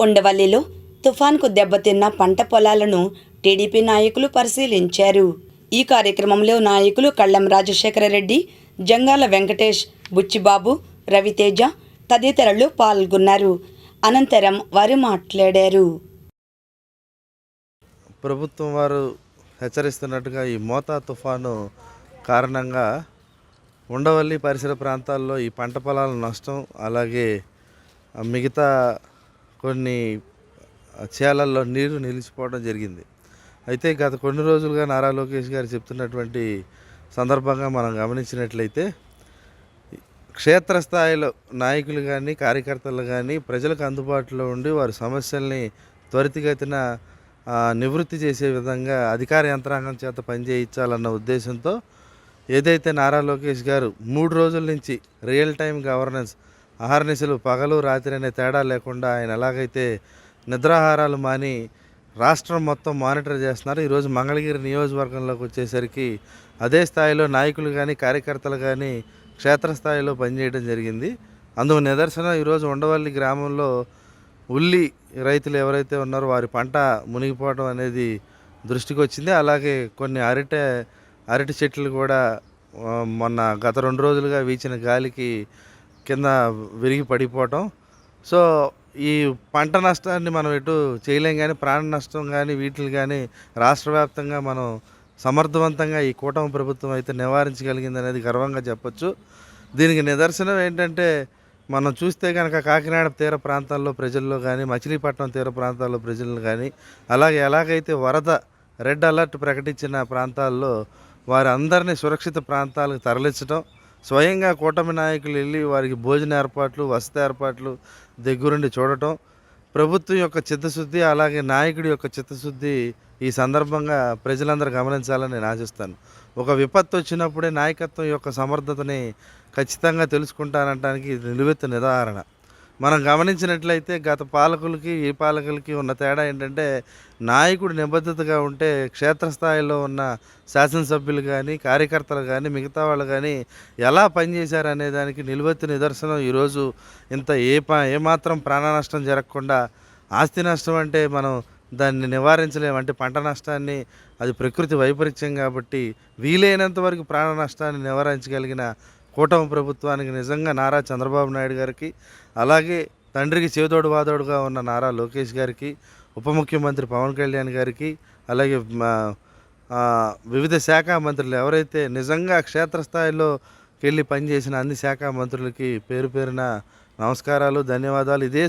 ఉండవల్లిలో తుఫాన్కు దెబ్బతిన్న పంట పొలాలను టీడీపీ నాయకులు పరిశీలించారు. ఈ కార్యక్రమంలో నాయకులు కళ్ళం రాజశేఖర రెడ్డి జంగాల వెంకటేష్ బుచ్చిబాబు రవితేజ తదితరులు పాల్గొన్నారు. అనంతరం వారు మాట్లాడారు. ప్రభుత్వం వారు హెచ్చరిస్తున్నట్టుగా ఈ మోతా తుఫాను కారణంగా ఉండవల్లి పరిసర ప్రాంతాల్లో ఈ పంట పొలాల నష్టం అలాగే మిగతా కొన్ని చేలల్లో నీరు నిలిచిపోవడం జరిగింది. అయితే గత కొన్ని రోజులుగా నారా లోకేష్ గారు చెప్తున్నటువంటి సందర్భంగా మనం గమనించినట్లయితే క్షేత్రస్థాయిలో నాయకులు కానీ కార్యకర్తలు కానీ ప్రజలకు అందుబాటులో ఉండి వారి సమస్యల్ని త్వరితగతిన నివృత్తి చేసే విధంగా అధికార యంత్రాంగం చేత పనిచేయించాలన్న ఉద్దేశంతో ఏదైతే నారా లోకేష్ గారు మూడు రోజుల నుంచి రియల్ టైం గవర్నెన్స్ అహర్నిశలు పగలు రాత్రి అనే తేడా లేకుండా ఆయన ఎలాగైతే నిద్రాహారాలు మాని రాష్ట్రం మొత్తం మానిటర్ చేస్తున్నారు ఈరోజు మంగళగిరి నియోజకవర్గంలోకి వచ్చేసరికి అదే స్థాయిలో నాయకులు కానీ కార్యకర్తలు కానీ క్షేత్రస్థాయిలో పనిచేయడం జరిగింది. అందుకు నిదర్శనం ఈరోజు ఉండవల్లి గ్రామంలో ఉల్లి రైతులు ఎవరైతే ఉన్నారో వారి పంట మునిగిపోవడం అనేది దృష్టికి వచ్చింది. అలాగే కొన్ని అరటి అరటి చెట్లు కూడా మొన్న గత రెండు రోజులుగా వీచిన గాలికి కింద విరిగి పడిపోవటం. సో ఈ పంట నష్టాన్ని మనం ఎటు చేయలేం కానీ ప్రాణ నష్టం కానీ వీటిని కానీ రాష్ట్ర వ్యాప్తంగా మనం సమర్థవంతంగా ఈ కూటమి ప్రభుత్వం అయితే నివారించగలిగింది అనేది గర్వంగా చెప్పొచ్చు. దీనికి నిదర్శనం ఏంటంటే మనం చూస్తే కనుక కాకినాడ తీర ప్రాంతాల్లో ప్రజల్లో కానీ మచిలీపట్నం తీర ప్రాంతాల్లో ప్రజలను కానీ అలాగే ఎలాగైతే వరద రెడ్ అలర్ట్ ప్రకటించిన ప్రాంతాల్లో వారి అందరినీ సురక్షిత ప్రాంతాలకు తరలించడం స్వయంగా కూటమి నాయకులు వెళ్ళి వారికి భోజన ఏర్పాట్లు వసతి ఏర్పాట్లు దగ్గరుండి చూడటం ప్రభుత్వం యొక్క చిత్తశుద్ధి అలాగే నాయకుడి యొక్క చిత్తశుద్ధి ఈ సందర్భంగా ప్రజలందరూ గమనించాలని నేను ఆశిస్తాను. ఒక విపత్తు వచ్చినప్పుడే నాయకత్వం యొక్క సమర్థతని ఖచ్చితంగా తెలుసుకుంటానటానికి ఇది నిలువెత్తు నిదాహరణ మనం గమనించినట్లయితే గత పాలకులకి ఈ పాలకులకి ఉన్న తేడా ఏంటంటే నాయకుడు నిబద్ధతగా ఉంటే క్షేత్రస్థాయిలో ఉన్న శాసనసభ్యులు కానీ కార్యకర్తలు కానీ మిగతా వాళ్ళు కానీ ఎలా పనిచేశారు అనే దానికి నిలువెత్తు నిదర్శనం ఈరోజు ఇంత ఏ పా ఏమాత్రం ప్రాణ నష్టం జరగకుండా ఆస్తి నష్టం అంటే మనం దాన్ని నివారించలేము అంటే పంట నష్టాన్ని అది ప్రకృతి వైపరీత్యం కాబట్టి వీలైనంత వరకు ప్రాణ నష్టాన్ని నివారించగలిగిన కూటమి ప్రభుత్వానికి నిజంగా నారా చంద్రబాబు నాయుడు గారికి అలాగే తండ్రికి చేదోడు వాదోడుగా ఉన్న నారా లోకేష్ గారికి ఉప ముఖ్యమంత్రి పవన్ కళ్యాణ్ గారికి అలాగే వివిధ శాఖ మంత్రులు ఎవరైతే నిజంగా క్షేత్రస్థాయిలో వెళ్ళి పనిచేసిన అన్ని శాఖ మంత్రులకి పేరు పేరున నమస్కారాలు ధన్యవాదాలు. ఇదే